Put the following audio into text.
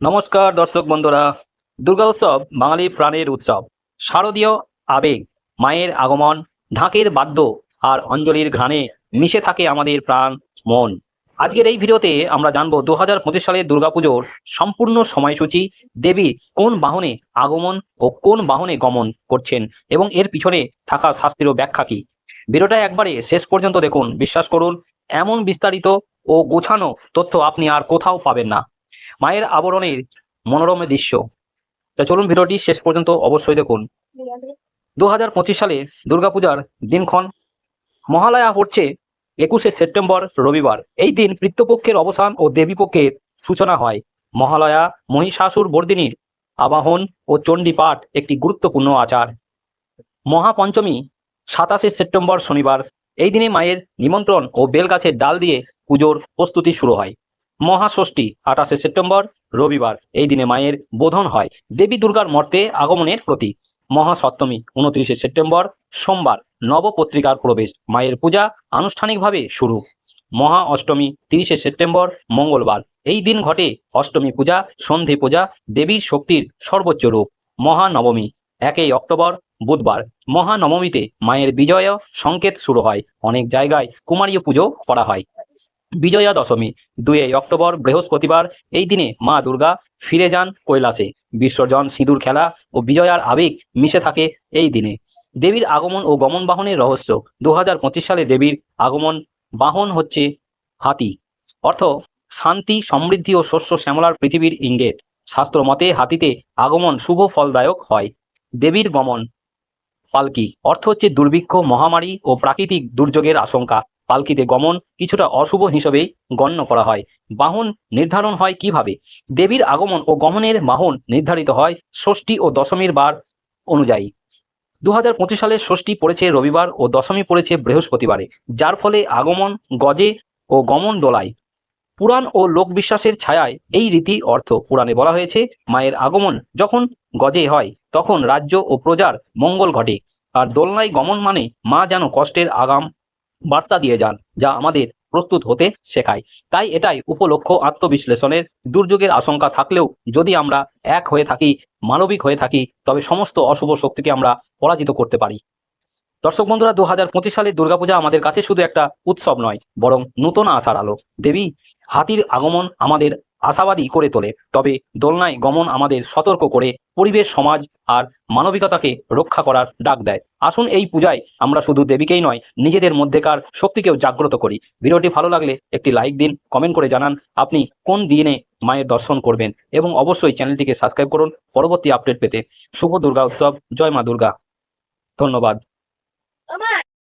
নমস্কার, দর্শক বন্ধুরা। দুর্গা উৎসব বাঙালি প্রাণের উৎসব। শারদীয় আবেগ, মায়ের আগমন, ঢাকের বাদ্য আর অঞ্জলির ঘ্রাণে মিশে থাকে আমাদের প্রাণ, মন। আজকের এই ভিডিওতে আমরা জানব দু হাজার পঁচিশ সালের দুর্গাপুজোর সম্পূর্ণ সময়সূচি, দেবী কোন বাহনে আগমন ও কোন বাহনে গমন করছেন এবং এর পিছনে থাকা শাস্ত্রীয় ব্যাখ্যা কি? ভিডিওটা একবারে শেষ পর্যন্ত দেখুন, বিশ্বাস করুন। এমন বিস্তারিত ও গোছানো তথ্য আপনি আর কোথাও পাবেন না। মায়ের আবরণের মনোরম দৃশ্য। তা চলুন ভিডিওটি শেষ পর্যন্ত অবশ্যই দেখুন। দু হাজার পঁচিশ সালে দুর্গাপূজার দিনক্ষণ মহালয়া হচ্ছে একুশে সেপ্টেম্বর রবিবার। এই দিন পিতৃপক্ষের অবসান ও দেবীপক্ষের সূচনা হয়। মহালয়া, মহিষাসুর বর্দিনীর আবাহন ও চণ্ডী পাঠ একটি গুরুত্বপূর্ণ আচার। মহাপঞ্চমী, সাতাশে সেপ্টেম্বর শনিবার। এই দিনে মায়ের নিমন্ত্রণ ও বেলগাছের ডাল দিয়ে পুজোর প্রস্তুতি শুরু হয়। মহাষষ্ঠী, আঠাশে সেপ্টেম্বর, রবিবার। এই দিনে মায়ের বোধন হয়। দেবী দুর্গার মর্তে আগমনের প্রতীক। মহাসপ্তমী, উনত্রিশে সেপ্টেম্বর, সোমবার, নবপত্রিকার প্রবেশ। মায়ের পূজা আনুষ্ঠানিকভাবে শুরু। মহা অষ্টমী, তিরিশে সেপ্টেম্বর, মঙ্গলবার। এই দিন ঘটে অষ্টমী পূজা, সন্ধে পূজা, দেবীর শক্তির সর্বোচ্চ রূপ। মহানবমী, একই অক্টোবর, বুধবার। মহানবমীতে মায়ের বিজয় সংকেত শুরু হয়। অনেক জায়গায় কুমারীয় পুজো করা হয়। বিজয়া দশমী, দুই অক্টোবর বৃহস্পতিবার, এই দিনে মা দুর্গা ফিরে যান কৈলাসে। বিসর্জন, সিঁদুর খেলা ও বিজয়ার আবেগ মিশে থাকে এই দিনে। দেবীর আগমন ও গমন বাহনের রহস্য দু হাজার পঁচিশ সালে দেবীর আগমন বাহন হচ্ছে হাতি। অর্থ, শান্তি, সমৃদ্ধি ও শস্য শ্যামলার পৃথিবীর ইঙ্গিত। শাস্ত্র মতে, হাতিতে আগমন শুভ ফলদায়ক হয়। দেবীর গমন পালকি। অর্থ হচ্ছে দুর্ভিক্ষ, মহামারী ও প্রাকৃতিক দুর্যোগের আশঙ্কা। পালকিতে গমন কিছুটা অশুভ হিসেবেই গণ্য করা হয়। বাহন নির্ধারণ হয় কীভাবে? দেবীর আগমন ও গমনের বাহন নির্ধারিত হয় ষষ্ঠী ও দশমীর বার অনুযায়ী। দু হাজার পঁচিশ সালে ষষ্ঠী পড়েছে রবিবার ও দশমী পড়েছে বৃহস্পতিবারে, যার ফলে আগমন, গজে ও গমন দোলায়। পুরাণ ও লোকবিশ্বাসের ছায়ায় এই রীতি অর্থ পুরাণে বলা হয়েছে, মায়ের আগমন যখন গজে হয়, তখন রাজ্য ও প্রজার মঙ্গল ঘটে। আর দোলনায় গমন মানে মা যেন কষ্টের আগাম বার্তা দিয়ে যান, যা আমাদের প্রস্তুত হতে শেখায়। তাই এটাই উপলক্ষ আত্মবিশ্লেষণের দুর্যোগের আশঙ্কা থাকলেও যদি আমরা এক হয়ে থাকি, মানবিক হয়ে থাকি, তবে সমস্ত অশুভ শক্তিকে আমরা পরাজিত করতে পারি। দর্শক বন্ধুরা দু হাজার পঁচিশ সালের দুর্গাপূজা আমাদের কাছে শুধু একটা উৎসব নয়, বরং নূতন আশার আলো। দেবী হাতির আগমন আমাদের আশাবাদী করে তোলে। তবে দোলনায় গমন আমাদের সতর্ক করে পরিবেশ, সমাজ আর মানবিকতাকে রক্ষা করার ডাক দেয়। আসুন এই পূজায় আমরা শুধু দেবীকেই নয়, নিজেদের মধ্যেকার শক্তিকেও জাগ্রত করি। ভিডিওটি ভালো লাগলে একটি লাইক দিন, কমেন্ট করে জানান আপনি কোন দিনে মায়ের দর্শন করবেন এবং অবশ্যই চ্যানেলটিকে সাবস্ক্রাইব করুন। পরবর্তী আপডেট পেতে শুভ দুর্গা উৎসব। জয় মা দুর্গা। ধন্যবাদ।